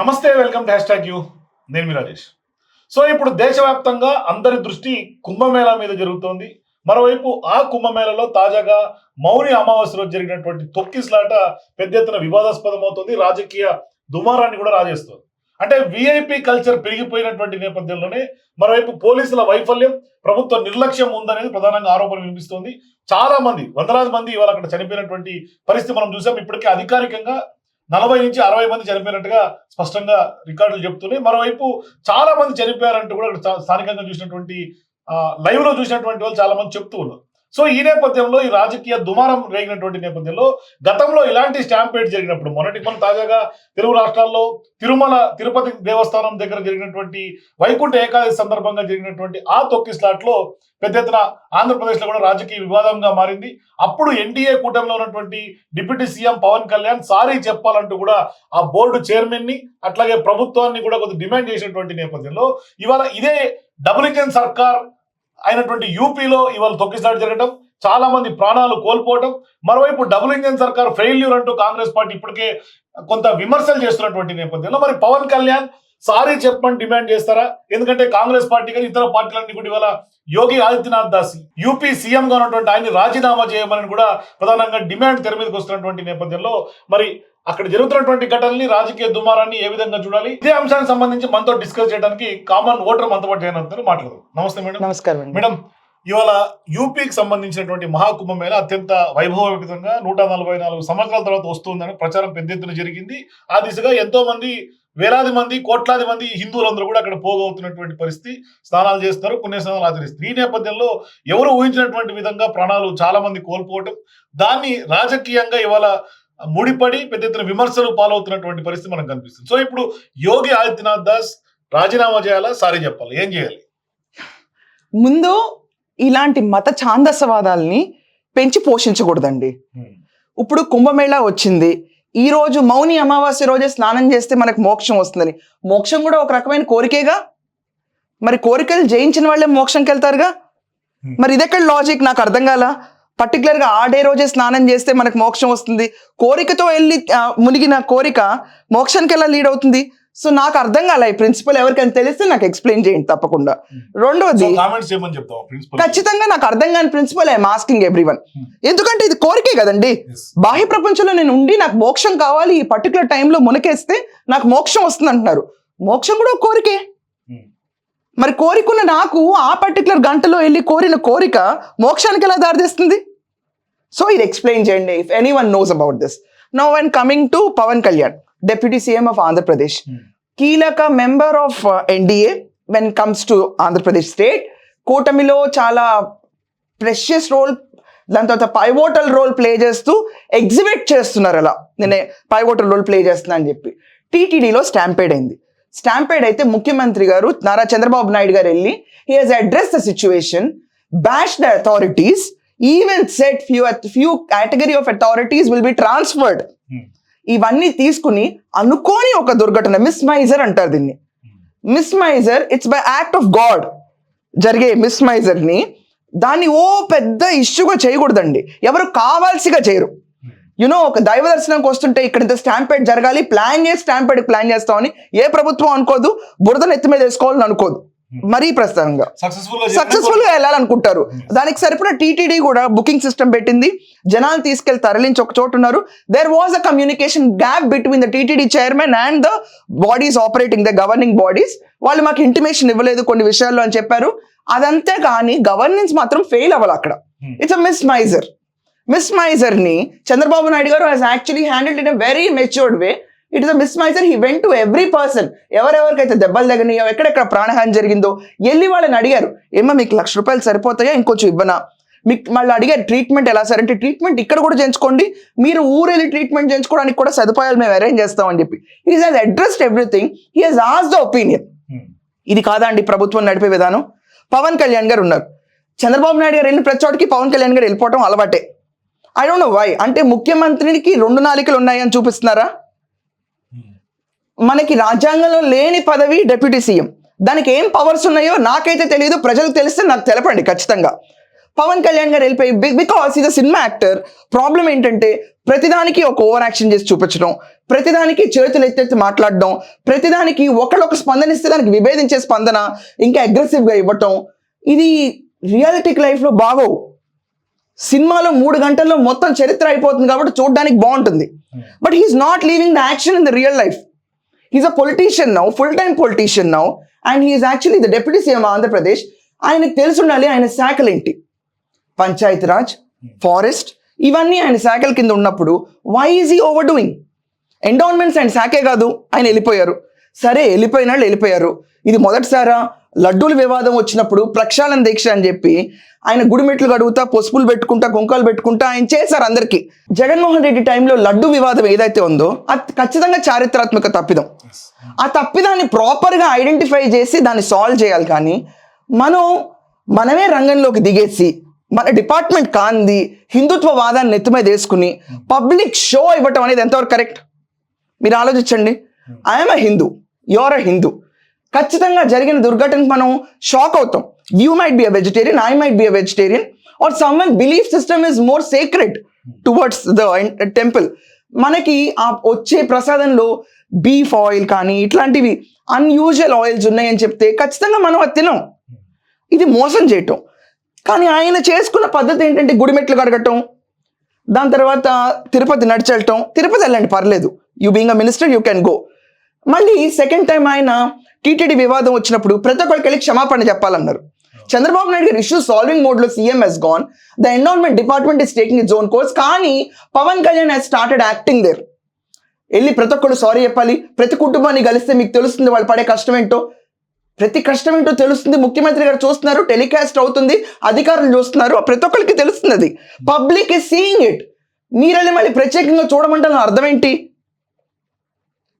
నమస్తే welcome to hash tag you. నేను మీ రాజేష్. సో ఇప్పుడు దేశవ్యాప్తంగా అందరి దృష్టి కుంభమేళా మీద జరుగుతోంది. మరోవైపు ఆ కుంభమేళలో తాజాగా మౌని అమావాస్య రోజు జరిగినటువంటి తొక్కిస్లాట పెద్ద ఎత్తున వివాదాస్పదం అవుతుంది రాజకీయ దుమారాన్ని కూడా రాజేస్తుంది. అంటే విఐపి కల్చర్ పెరిగిపోయినటువంటి నేపథ్యంలోనే మరోవైపు పోలీసుల వైఫల్యం ప్రభుత్వ నిర్లక్ష్యం ఉందనేది ప్రధానంగా ఆరోపణ వినిపిస్తోంది. చాలా మంది వందలాది మంది ఇవాళ అక్కడ చనిపోయినటువంటి పరిస్థితి మనం చూసాం. ఇప్పటికే అధికారికంగా నలభై నుంచి అరవై మంది చనిపోయినట్టుగా స్పష్టంగా రికార్డులు చెప్తున్నాయి. మరోవైపు చాలా మంది చనిపోయారంటూ కూడా స్థానికంగా చూసినటువంటి లైవ్లో చూసినటువంటి వాళ్ళు చాలా మంది చెప్తూ ఉన్నారు. సో ఈ నేపథ్యంలో ఈ రాజకీయ దుమారం రేగినటువంటి నేపథ్యంలో గతంలో ఇలాంటి స్టాంపేట్ జరిగినప్పుడు మొన్నటి మనం తాజాగా తెలుగు రాష్ట్రాల్లో తిరుమల తిరుపతి దేవస్థానం దగ్గర జరిగినటువంటి వైకుంఠ ఏకాదశి సందర్భంగా జరిగినటువంటి ఆ తొక్కి స్లాట్లో పెద్ద ఎత్తున ఆంధ్రప్రదేశ్లో కూడా రాజకీయ వివాదంగా మారింది. అప్పుడు ఎన్డీఏ కూటమిలో ఉన్నటువంటి deputy CM Pawan Kalyan sorry చెప్పాలంటూ కూడా ఆ బోర్డు చైర్మన్ని అట్లాగే ప్రభుత్వాన్ని కూడా కొద్దిగా డిమాండ్ చేసినటువంటి నేపథ్యంలో ఇవాళ ఇదే డబుల్ ఇంజన్ సర్కార్ అయినటువంటి యూపీలో ఇవాళ తొక్కిసలాట జరగడం చాలా మంది ప్రాణాలు కోల్పోవడం మరోవైపు డబుల్ ఇంజన్ సర్కార్ ఫెయిల్యూర్ అంటూ కాంగ్రెస్ పార్టీ ఇప్పటికే కొంత విమర్శలు చేస్తున్నటువంటి నేపథ్యంలో మరి పవన్ కళ్యాణ్ సారీ చెప్పమని డిమాండ్ చేస్తారా? ఎందుకంటే కాంగ్రెస్ పార్టీ కానీ ఇతర పార్టీలన్నీ కూడా ఇవాళ యోగి ఆదిత్యనాథ్ దాస్ యూపీ సీఎంగా ఉన్నటువంటి ఆయన్ని రాజీనామా చేయమని కూడా ప్రధానంగా డిమాండ్ తెర మీదకి వస్తున్నటువంటి నేపథ్యంలో మరి అక్కడ జరుగుతున్నటువంటి ఘటనల్ని రాజకీయ దుమారాన్ని ఏ విధంగా చూడాలి? ఇదే అంశానికి సంబంధించి మనతో డిస్కస్ చేయడానికి కామన్ ఓటర్ మనతో పాటు మాట్లాడదాం. నమస్తే మేడం. నమస్కారం మేడం ఇవాళ యూపీకి సంబంధించినటువంటి మహాకుంభమేళ అత్యంత వైభవపేతంగా నూట నలభై నాలుగు సంవత్సరాల తర్వాత వస్తుందని ప్రచారం పెద్ద ఎత్తున జరిగింది. ఆ దిశగా ఎంతో మంది వేలాది మంది కోట్లాది మంది హిందువులందరూ కూడా అక్కడ పోగవుతున్నటువంటి పరిస్థితి. స్నానాలు చేస్తున్నారు పుణ్య స్నానాలు ఆచరిస్తారు ఈ నేపథ్యంలో ఎవరు ఊహించినటువంటి విధంగా ప్రాణాలు చాలా మంది కోల్పోవటం దాన్ని రాజకీయంగా ఇవాళ ముడిపడి పెద్ద ఎత్తున విమర్శలు పాలవుతున్నటువంటి పరిస్థితి మనకు కనిపిస్తుంది. సో ఇప్పుడు యోగి ఆదిత్యనాథ్ దాస్ రాజీనామా చేయాలా? సారీ చెప్పాలి? ఏం చేయాలి? ముందు ఇలాంటి మత ఛాందసవాదాల్ని పెంచి పోషించకూడదండి. ఇప్పుడు కుంభమేళా వచ్చింది. ఈ రోజు మౌని అమావాస్య రోజే స్నానం చేస్తే మనకు మోక్షం వస్తుందని. మోక్షం కూడా ఒక రకమైన కోరికేగా? మరి కోరికలు జయించిన వాళ్ళే మోక్షంకి వెళ్తారుగా. మరి ఇదెక్కడ లాజిక్ నాకు అర్థం కాల? పర్టికులర్గా ఆ డే రోజే స్నానం చేస్తే మనకు మోక్షం వస్తుంది. కోరికతో వెళ్ళి మునిగిన కోరిక మోక్షానికి ఎలా లీడ్ అవుతుంది? సో నాకు అర్థం కాల ఈ ప్రిన్సిపల్ ఎవరికైనా తెలిస్తే నాకు ఎక్స్ప్లెయిన్ చేయండి తప్పకుండా. చెప్తాం ప్రిన్సిపల్ ఖచ్చితంగా నాకు అర్థం కాని principle I'm asking every one Hmm. ఎందుకంటే ఇది కోరికే కదండి. బాహ్య ప్రపంచంలో నేను ఉండి నాకు మోక్షం కావాలి ఈ పర్టికులర్ టైంలో మునకేస్తే నాకు మోక్షం వస్తుంది అంటున్నారు మోక్షం కూడా కోరికే. మరి కోరికున్న నాకు ఆ పర్టికులర్ గంటలో వెళ్ళి కోరిన కోరిక మోక్షానికి ఎలా దారితీస్తుంది? సో ఇది ఎక్స్ప్లెయిన్ చేయండి. If any one knows about this no one coming to Pawan Kalyan deputy CM of Andhra Pradesh కీలక member of NDA when comes to Andhra Pradesh state కూటమిలో చాలా ప్రెషియస్ రోల్ దాని తర్వాత పైవోటల్ రోల్ ప్లే చేస్తూ exhibit చేస్తున్నారు అలా. నేనే pivotal role play చేస్తున్నా అని చెప్పి. టీటీడీలో స్టాంపేడ్ అయింది. స్టాంపేడ్ అయితే ముఖ్యమంత్రి గారు నారా చంద్రబాబు నాయుడు గారు వెళ్ళి he has address the situation bash the authorities even set few few category of authorities will be transferred ఇవన్నీ తీసుకుని అనుకోని ఒక దుర్ఘటన మిస్మైజర్ అంటారు దీన్ని. మిస్మైజర్ it's by act of god జరిగే మిస్మైజర్ని దాన్ని ఓ పెద్ద ఇష్యూగా చేయకూడదండి. ఎవరు కావాల్సిగా చేయరు. యునో ఒక దైవ దర్శనంకి వస్తుంటే ఇక్కడ ఇంత స్టాంపేడ్ జరగాలి ప్లాన్ చేసి స్టాంపేడ్ ప్లాన్ చేస్తామని ఏ ప్రభుత్వం అనుకోదు బురద నెత్తి మీద వేసుకోవాలని అనుకోదు. మరీ ప్రస్తుతంగా సక్సెస్ఫుల్గా సక్సెస్ఫుల్గా వెళ్ళాలనుకుంటారు. దానికి సరిపడా టీటీడీ కూడా బుకింగ్ సిస్టమ్ పెట్టింది. జనాలు తీసుకెళ్ళి తరలించి ఒక చోటు ఉన్నారు. There was a communication gap between the TTD chairman and the bodies operating the governing bodies వాళ్ళు మాకు ఇంటిమేషన్ ఇవ్వలేదు కొన్ని విషయాల్లో అని చెప్పారు. అదంతే కానీ గవర్నెన్స్ మాత్రం ఫెయిల్ అవ్వాలి అక్కడ. ఇట్స్ అ మిస్ మైజర్ మిస్ మైజర్ని Chandrababu Naidu garu has actually handled in a very matured way it is a miss miser he went to every person ఎవరెవరికైతే దెబ్బలు తగినాయో ఎక్కడెక్కడ ప్రాణహాని జరిగిందో వెళ్ళి వాళ్ళని అడిగారు. ఏమో మీకు లక్ష రూపాయలు సరిపోతాయా? ఇంకొంచెం ఇవ్వనా? మీకు మళ్ళీ అడిగారు ట్రీట్మెంట్ ఎలా సార్ అంటే ట్రీట్మెంట్ ఇక్కడ కూడా చేయించుకోండి. మీరు ఊరు వెళ్ళి ట్రీట్మెంట్ చేయించుకోవడానికి కూడా సదుపాయాలు మేము అరేంజ్ చేస్తామని చెప్పి. He has addressed everything he has as the opinion ఇది కాదా అండి ప్రభుత్వం నడిపే విధానం. పవన్ కళ్యాణ్ గారు ఉన్నారు. చంద్రబాబు నాయుడు గారు వెళ్ళిన ప్రతి చోటికి పవన్ కళ్యాణ్ గారు వెళ్ళిపోవడం అలవాటే. ఐ డోంట్ నో వై అంటే ముఖ్యమంత్రికి రెండు నాలికలు ఉన్నాయని చూపిస్తున్నారా? మనకి రాజ్యాంగంలో లేని పదవి డెప్యూటీ సీఎం. దానికి ఏం పవర్స్ ఉన్నాయో నాకైతే తెలియదు ప్రజలకు తెలిస్తే నాకు తెలపండి ఖచ్చితంగా. పవన్ కళ్యాణ్ గారు వెళ్ళిపోయి బికాస్ ఇది సినిమా యాక్టర్ ప్రాబ్లం ఏంటంటే ప్రతిదానికి ఒక ఓవర్ యాక్షన్ చేసి చూపించడం ప్రతిదానికి చేతులు ఎత్తెత్తి మాట్లాడడం ప్రతిదానికి ఒకళ్ళొక స్పందన ఇస్తే దానికి విభేదించే స్పందన ఇంకా అగ్రెసివ్గా ఇవ్వటం ఇది రియాలిటిక్ లైఫ్లో బాగోవు. సినిమాలో మూడు గంటల్లో మొత్తం చరిత్ర అయిపోతుంది కాబట్టి చూడడానికి బాగుంటుంది. But he's not leaving the action in the real life he's a politician now full time politician now and he's actually the deputy CM Andhra Pradesh ఆయనకు తెలిసి ఉండాలి ఆయన శాఖలు ఏంటి? పంచాయతీ రాజ్ ఫారెస్ట్ ఇవన్నీ ఆయన శాఖల కింద ఉన్నప్పుడు why is he over doing endowments ఆయన శాఖే కాదు ఆయన వెళ్ళిపోయారు. సరే వెళ్ళిపోయిన వాళ్ళు వెళ్ళిపోయారు. ఇది మొదటిసారా? లడ్డూల వివాదం వచ్చినప్పుడు ప్రక్షాళన దీక్ష అని చెప్పి ఆయన గుడిమెట్లు కడుగుతా పసుపులు పెట్టుకుంటా కుంకాలు పెట్టుకుంటా ఆయన చేశారు అందరికీ. జగన్మోహన్ రెడ్డి టైంలో లడ్డు వివాదం ఏదైతే ఉందో అది ఖచ్చితంగా చారిత్రాత్మక తప్పిదం. ఆ తప్పిదాన్ని ప్రాపర్గా ఐడెంటిఫై చేసి దాన్ని సాల్వ్ చేయాలి కానీ మనం మనమే రంగంలోకి దిగేసి మన డిపార్ట్మెంట్ కాంది హిందుత్వ వాదాన్ని నెత్తి మీద వేసుకుని పబ్లిక్ షో ఇవ్వటం అనేది ఎంతవరకు కరెక్ట్? మీరు ఆలోచించండి. I'm a Hindu your a Hindu ఖచ్చితంగా జరిగిన దుర్ఘటనకు మనం షాక్ అవుతాం. You might be a vegetarian I might be a vegetarian or some one belief system is more sacred towards the temple మనకి ఆ వచ్చే ప్రసాదంలో బీఫ్ ఆయిల్ కానీ ఇట్లాంటివి అన్యూజువల్ ఆయిల్స్ ఉన్నాయని చెప్తే ఖచ్చితంగా మనం అది తినం. ఇది మోసం చేయటం. కానీ ఆయన చేసుకున్న పద్ధతి ఏంటంటే గుడిమెట్లు కడగటం దాని తర్వాత తిరుపతి నడిచెళ్ళటం తిరుపతి వెళ్ళండి పర్లేదు. You being a minister you can go మళ్ళీ సెకండ్ టైం ఆయన టీటీడీ వివాదం వచ్చినప్పుడు ప్రతి ఒక్కరికి వెళ్ళి క్షమాపణ చెప్పాలన్నారు. చంద్రబాబు నాయుడు గారు ఇష్యూ సాల్వింగ్ మోడ్లో CM he's gone the environment department is taking it own course కానీ Pawan Kalyan he's started acting there వెళ్ళి ప్రతి ఒక్కరు సారీ చెప్పాలి. ప్రతి కుటుంబాన్ని కలిస్తే మీకు తెలుస్తుంది వాళ్ళు పడే కష్టం ఏంటో. ప్రతి కష్టం ఏంటో తెలుస్తుంది. ముఖ్యమంత్రి గారు చూస్తున్నారు టెలికాస్ట్ అవుతుంది అధికారులు చూస్తున్నారు. ప్రతి ఒక్కరికి తెలుస్తుంది అది. పబ్లిక్ ఇస్ సీయింగ్ ఇట్ మీరెళ్ళి మళ్ళీ ప్రత్యేకంగా చూడమంటే అర్థం ఏంటి?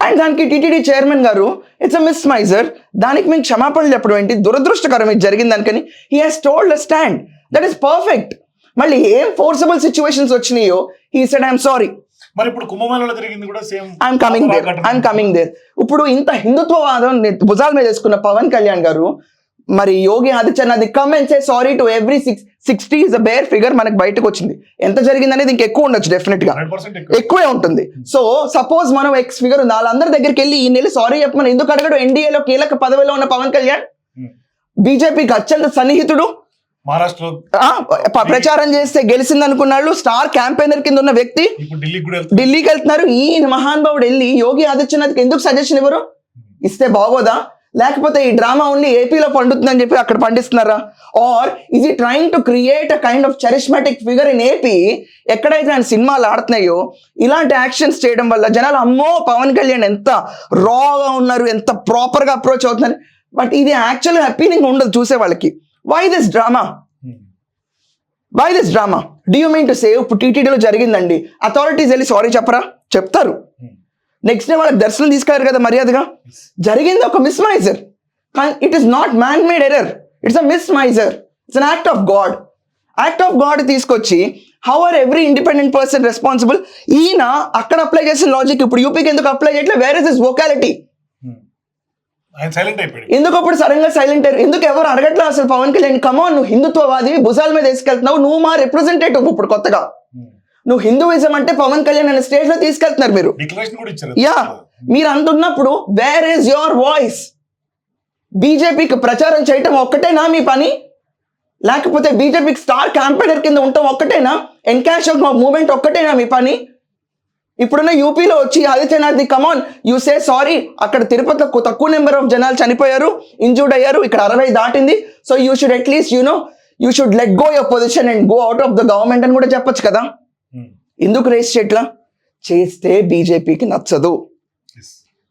అండ్ దానికి TTD chairman garu it's a miss miser దానికి మేము క్షమాపణలు చెప్పడం ఏంటి? దురదృష్టకరం ఇది జరిగింది దానికని he has told a stand that is perfect మళ్ళీ ఏం ఫోర్సబుల్ సిచ్యువేషన్స్ వచ్చినాయో హీ సెడ్ ఐఎమ్ సారీ మరి ఇప్పుడు కుంభమేళలో జరిగింది కూడా same I'm coming there I'm coming there ఇప్పుడు ఇంత హిందుత్వవాదం భుజాల మీద వేసుకున్న పవన్ కళ్యాణ్ గారు మరి Yogi Adityanath come and say sorry to every six sixty is a bare figure మనకు బయటకు వచ్చింది. ఎంత జరిగింది అనేది ఇంక ఎక్కువ ఉండొచ్చు డెఫినెట్గా. ఎక్కువ. ఉంటుంది. సో సపోజ్ మనం ఎక్స్ ఫిగర్ ఉంది. వాళ్ళందరి దగ్గరికి వెళ్ళి ఈ నెల సారీ చెప్పమని ఎందుకు అడగడు? ఎన్డీఏలో కీలక పదవిలో ఉన్న పవన్ కళ్యాణ్ Hmm. బీజేపీకి అత్యంత సన్నిహితుడు. మహారాష్ట్రలో ప్రచారం చేస్తే గెలిచింది అనుకున్నాడు స్టార్ క్యాంపెయినర్ కింద ఉన్న వ్యక్తి. ఢిల్లీకి వెళ్తున్నారు. ఈ మహానుభావుడు వెళ్ళి యోగి ఆదిత్యనాథ్కి ఎందుకు సజెషన్ ఇవ్వరు? ఇస్తే బాగోదా? లేకపోతే ఈ డ్రామా ఓన్లీ ఏపీలో పండుతుందని చెప్పి అక్కడ పండిస్తున్నారా? Or is he trying to create a kind of charismatic figure in AP ఎక్కడైతే ఆయన సినిమాలు ఆడుతున్నాయో ఇలాంటి యాక్షన్స్ చేయడం వల్ల జనాలు అమ్మో పవన్ కళ్యాణ్ ఎంత రాగా ఉన్నారు ఎంత ప్రాపర్గా అప్రోచ్ అవుతున్నారు. బట్ ఇది యాక్చువల్గా హ్యాపీనింగ్ ఉండదు చూసే వాళ్ళకి. Why this drama why this drama do you mean to save ఇప్పుడు టీటీడీలో జరిగిందండి. అథారిటీస్ వెళ్ళి సారీ చెప్పరా? చెప్తారు. Hmm. నెక్స్ట్ డే వాళ్ళకి దర్శనం తీసుకెళ్ళారు కదా మర్యాదగా? జరిగింది ఒక మిస్ మైజర్ కానీ it is not man made error it's a miss miser it's an act of god act of god తీసుకొచ్చి how are every independent person responsible ఈయన అక్కడ అప్లై చేసిన లాజిక్ ఇప్పుడు యూపీకి ఎందుకు అప్లై చేయట్లేదు వేర్ ఇస్ ఇస్ వొకాలిటీ ఎందుకు అప్పుడు సడన్గా సైలెంట్ అయ్యారు? ఎందుకు ఎవరు అడగట్లా అసలు పవన్ కళ్యాణ్? కమాన్ నువ్వు హిందుత్వవాది భుజాల మీద తీసుకెళ్తున్నావు నువ్వు మా రిప్రజెంటేటివ్ ఇప్పుడు కొత్తగా. నువ్వు హిందూయిజం అంటే పవన్ కళ్యాణ్ అనే స్టేజ్లో తీసుకెళ్తున్నారు మీరు. యా మీరు అంటున్నప్పుడు వేర్ ఈజ్ యువర్ వాయిస్ బీజేపీకి ప్రచారం చేయటం ఒక్కటేనా మీ పని? లేకపోతే బీజేపీకి స్టార్ క్యాంపెయినర్ కింద ఉండటం ఒక్కటేనా? ఎన్కాష్ మూమెంట్ ఒక్కటేనా మీ పని? ఇప్పుడున్న యూపీలో వచ్చి Adityanath come on you say sorry అక్కడ తిరుపతిలో తక్కువ నెంబర్ ఆఫ్ జనాలు చనిపోయారు ఇంజూర్డ్ అయ్యారు ఇక్కడ అరవై దాటింది. So you should at least you know you should let go your position and go out of the government అని కూడా చెప్పొచ్చు కదా? ఎందుకు రేస్ చేయట్లా? చేస్తే బీజేపీకి నచ్చదు.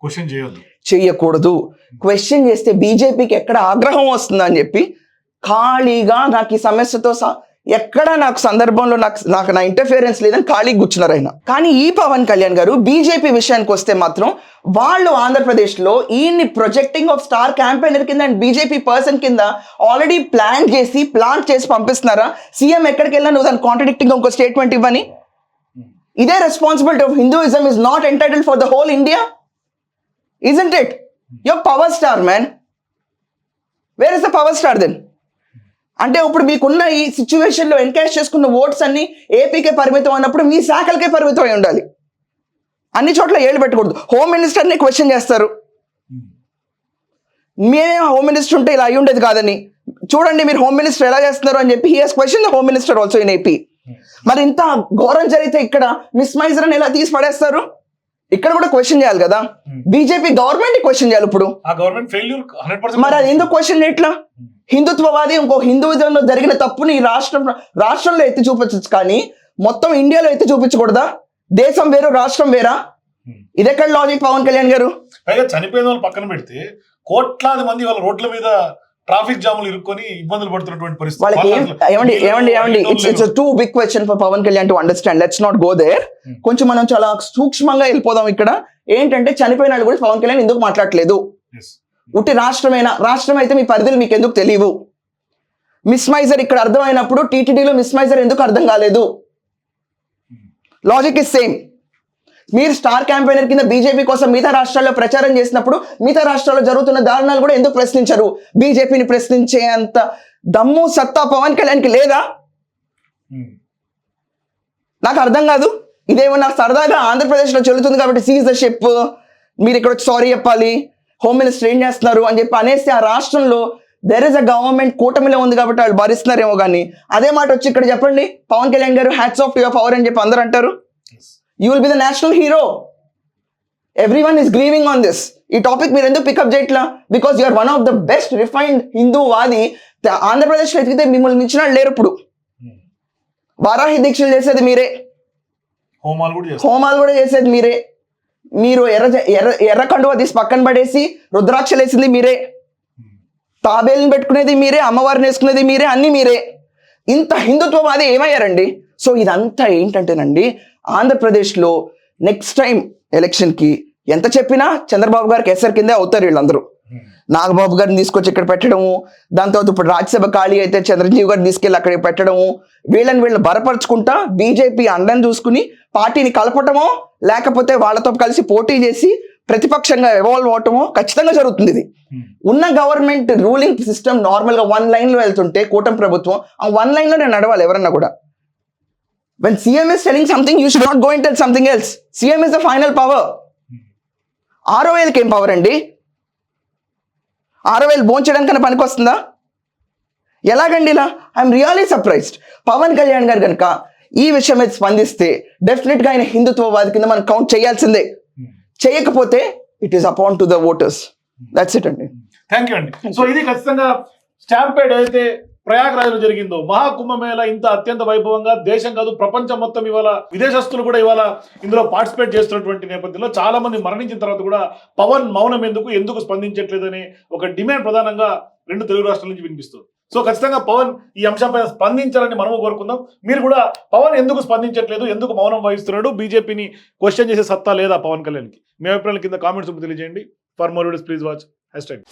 క్వశ్చన్ చేయొద్దు. చెయ్యకూడదు. క్వశ్చన్ చేస్తే బీజేపీకి ఎక్కడ ఆగ్రహం వస్తుందా అని చెప్పి ఖాళీగా నాకు ఈ సమస్యతో స- ఎక్కడ నాకు సందర్భంలో నాకు నాకు నా ఇంటర్ఫియరెన్స్ లేదని ఖాళీ కూర్చున్నారు ఆయన. కానీ ఈ పవన్ కళ్యాణ్ గారు బీజేపీ విషయానికి వస్తే మాత్రం వాళ్ళు ఆంధ్రప్రదేశ్లో ఈయన్ని ప్రొజెక్టింగ్ ఆఫ్ స్టార్ క్యాంపెయినర్ కింద అండ్ బీజేపీ పర్సన్ కింద ఆల్రెడీ ప్లాన్ చేసి ప్లాన్ చేసి పంపిస్తున్నారా? సీఎం ఎక్కడికి వెళ్ళినా నువ్వు దాని కాంట్రడిక్టింగ్ ఇంకో స్టేట్మెంట్ ఇవ్వని? ఇదే responsibility of Hinduism is not entitle for the whole India isn't it your power star man where is the power star then అంటే ఇప్పుడు మీకున్న ఈ సిచ్యువేషన్లో ఎన్కాష్ చేసుకున్న ఓట్స్ అన్ని ఏపీకే పరిమితం అన్నప్పుడు మీ శాఖలకే పరిమితం అయి ఉండాలి. అన్ని చోట్ల ఏళ్ళు పెట్టకూడదు. హోమ్ మినిస్టర్ని క్వశ్చన్ చేస్తారు. మేమే హోమ్ మినిస్టర్ ఉంటే ఇలా అయి ఉండేది కాదని. చూడండి మీరు హోమ్ మినిస్టర్ ఎలా చేస్తున్నారు అని చెప్పి here's question home minister also in AP మరి ఇంత ఘోరం జరిగితే ఇక్కడ మిస్ మైజర్ అని ఎలా తీసి పడేస్తారు? ఇక్కడ కూడా క్వశ్చన్ చేయాలి కదా? బీజేపీ గవర్నమెంట్ క్వశ్చన్ చేయాలి ఇప్పుడు. మరి అది ఎందుకు క్వశ్చన్ ఎట్లా హిందుత్వవాది ఇంకో హిందూయిజంలో జరిగిన తప్పుని ఈ రాష్ట్రం రాష్ట్రంలో ఎత్తి చూపించచ్చు కానీ మొత్తం ఇండియాలో ఎత్తి చూపించకూడదా? దేశం వేరు రాష్ట్రం వేరా? ఇదెక్కడ లాజిక్ పవన్ కళ్యాణ్ గారు? పైగా చనిపోయిన వాళ్ళు పక్కన పెడితే కోట్లాది మంది వాళ్ళ రోడ్ల మీద ట్రాఫిక్ జాములు ఇరుక్కొని ఇబ్బందులు పడుతున్నటువంటి పరిస్థితి. వాళ్ళకి ఏమండి ఏమండి it's it's too big question for Pawan Kalyan to understand let's not go there. కొంచెం మనం చాలా సూక్ష్మంగా వెళ్ళిపోదాం ఇక్కడ. ఏంటంటే చనిపోయిన వాళ్ళు కూడా పవన్ కళ్యాణ్ ఎందుకు మాట్లాడలేదు. ఉట్టి రాష్ట్రమేనా? రాష్ట్రం అయితే మీ పరిధులు మీకు ఎందుకు తెలియవు? మిస్మైజర్ ఇక్కడ అర్థమైనప్పుడు టీటీడీలో మిస్మైజర్ ఎందుకు అర్థం కాలేదు? లాజిక్ ఇస్ సేమ్ మీరు స్టార్ క్యాంపెయినర్ కింద బీజేపీ కోసం మిగతా రాష్ట్రాల్లో ప్రచారం చేసినప్పుడు మిగతా రాష్ట్రాల్లో జరుగుతున్న దారుణాలు కూడా ఎందుకు ప్రశ్నించరు? బీజేపీని ప్రశ్నించే అంత దమ్ము సత్తా పవన్ కళ్యాణ్కి లేదా? Hmm. నాకు అర్థం కాదు. ఇదేమన్నా సరదాగా ఆంధ్రప్రదేశ్లో చెల్లుతుంది కాబట్టి సీజ్ ద షిప్ మీరు ఇక్కడ వచ్చి సారీ చెప్పాలి. హోమ్ మినిస్టర్ ఏం చేస్తున్నారు అని చెప్పి అనేసి ఆ రాష్ట్రంలో దెర్ ఇస్ అ గవర్నమెంట్ కూటమిలో ఉంది కాబట్టి వాళ్ళు భరిస్తున్నారేమో కానీ అదే మాట వచ్చి ఇక్కడ చెప్పండి. పవన్ కళ్యాణ్ గారు హ్యాట్స్ ఆఫ్ యువర్ పవర్ అని చెప్పి అందరూ అంటారు. You will be the national hero every one is grieving on this ఈ టాపిక్ మీరు ఎందుకు పికప్ చేయట్లా? Because you are one of the best refined Hindu వాది. ఆంధ్రప్రదేశ్లో ఎతికితే మిమ్మల్ని మించిన వాళ్ళు లేరు ఇప్పుడు. Hmm. వారాహి దీక్షలు చేసేది మీరే. హోమాలు కూడా హోమాలు కూడా చేసేది మీరే. మీరు ఎర్ర ఎర్ర ఎర్ర కండువ తీసి పక్కన పడేసి రుద్రాక్షలు వేసింది మీరే. తాబేలను పెట్టుకునేది మీరే అమ్మవారిని వేసుకునేది మీరే అన్ని మీరే. ఇంత హిందుత్వవాది ఏమయ్యారండి? సో ఇదంతా ఏంటంటేనండి ఆంధ్రప్రదేశ్లో నెక్స్ట్ టైం ఎలక్షన్కి ఎంత చెప్పినా చంద్రబాబు గారికి ఎస్ఆర్ కిందే అవుతారు వీళ్ళందరూ Hmm. నాగబాబు గారిని తీసుకొచ్చి ఇక్కడ పెట్టడము దాని తర్వాత ఇప్పుడు రాజ్యసభ ఖాళీ అయితే చంద్రజీవి గారిని తీసుకెళ్ళి అక్కడ పెట్టడము వీళ్ళని వీళ్ళు బలపరుచుకుంటా బీజేపీ అండని చూసుకుని పార్టీని కలపటమో లేకపోతే వాళ్ళతో కలిసి పోటీ చేసి ప్రతిపక్షంగా ఎవాల్వ్ అవటమో ఖచ్చితంగా జరుగుతుంది ఇది Hmm. ఉన్న గవర్నమెంట్ రూలింగ్ సిస్టమ్ నార్మల్గా వన్ లైన్లో వెళ్తుంటే కూటమి ప్రభుత్వం ఆ వన్ లైన్లోనే నడవాలి ఎవరన్నా కూడా when CM is telling something you should not go tell something else CM is the final power ఆరో వేలకి ఏం పవర్ అండి? ఆరో వేలు భోంచడానికన్నా పనికొస్తుందా ఎలాగండి ఇలా? I'm really surprised Pawan Kalyan garu కనుక ఈ విషయం మీద స్పందిస్తే డెఫినెట్గా ఆయన హిందుత్వవాది కింద మనం కౌంట్ చేయాల్సిందే. చేయకపోతే it is upon to the voters that's it అండి. థ్యాంక్ యూ అండి. సో ఇది ఖచ్చితంగా స్టాంపేడ్ అయితే ప్రయాగ్రాజ్లో జరిగిందో. మహాకుంభమేళ ఇంత అత్యంత వైభవంగా దేశం కాదు ప్రపంచం మొత్తం ఇవాళ విదేశస్తులు కూడా ఇవాళ ఇందులో పార్టిసిపేట్ చేస్తున్నటువంటి నేపథ్యంలో చాలా మంది మరణించిన తర్వాత కూడా పవన్ మౌనం ఎందుకు ఎందుకు స్పందించట్లేదని ఒక డిమాండ్ ప్రధానంగా రెండు తెలుగు రాష్ట్రాల నుంచి వినిపిస్తుంది. సో ఖచ్చితంగా పవన్ ఈ అంశంపై స్పందించాలని మనము కోరుకుందాం. మీరు కూడా పవన్ ఎందుకు స్పందించట్లేదు ఎందుకు మౌనం వహిస్తున్నాడు బీజేపీని క్వశ్చన్ చేసే సత్తా లేదా పవన్ కళ్యాణ్కి? మీ అభిప్రాయాల కింద కామెంట్స్ తెలియజేయండి. For more videos please watch. Hash tag